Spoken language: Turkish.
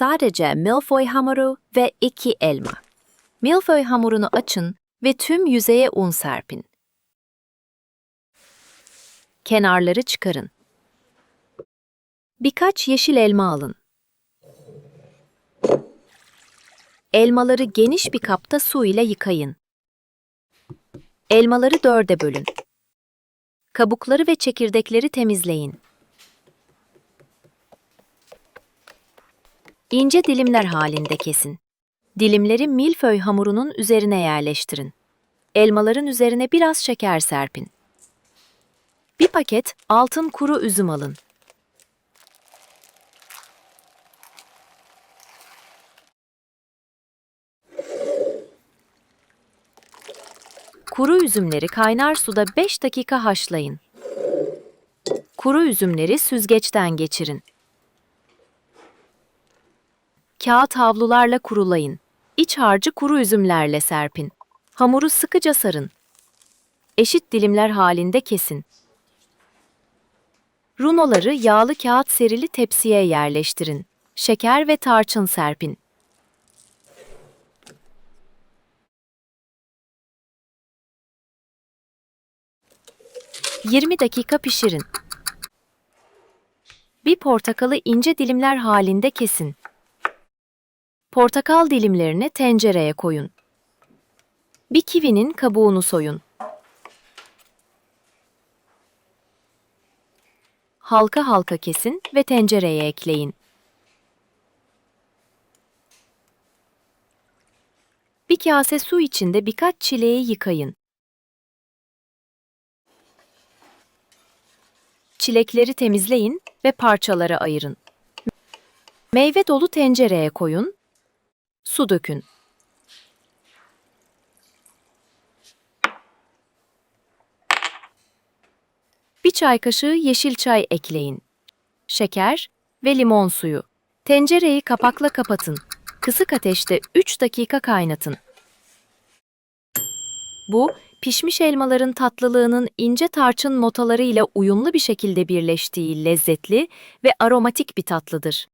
sadece milföy hamuru ve iki elma. Milföy hamurunu açın ve tüm yüzeye un serpin. Kenarları çıkarın. Birkaç yeşil elma alın. Elmaları geniş bir kapta su ile yıkayın. Elmaları dörde bölün. Kabukları ve çekirdekleri temizleyin. İnce dilimler halinde kesin. Dilimleri milföy hamurunun üzerine yerleştirin. Elmaların üzerine biraz şeker serpin. Bir paket altın kuru üzüm alın. Kuru üzümleri kaynar suda 5 dakika haşlayın. Kuru üzümleri süzgeçten geçirin. Kağıt havlularla kurulayın. İç harcı kuru üzümlerle serpin. Hamuru sıkıca sarın. Eşit dilimler halinde kesin. Runoları yağlı kağıt serili tepsiye yerleştirin. Şeker ve tarçın serpin. ...20 dakika pişirin. Bir portakalı ince dilimler halinde kesin. Portakal dilimlerini tencereye koyun. Bir kivinin kabuğunu soyun. Halka halka kesin ve tencereye ekleyin. Bir kase su içinde birkaç çileği yıkayın. Çilekleri temizleyin ve parçalara ayırın. Meyve dolu tencereye koyun. Su dökün. Bir çay kaşığı yeşil çay ekleyin. Şeker ve limon suyu. Tencereyi kapakla kapatın. Kısık ateşte 3 dakika kaynatın. Bu, pişmiş elmaların tatlılığının ince tarçın notalarıyla uyumlu bir şekilde birleştiği lezzetli ve aromatik bir tatlıdır.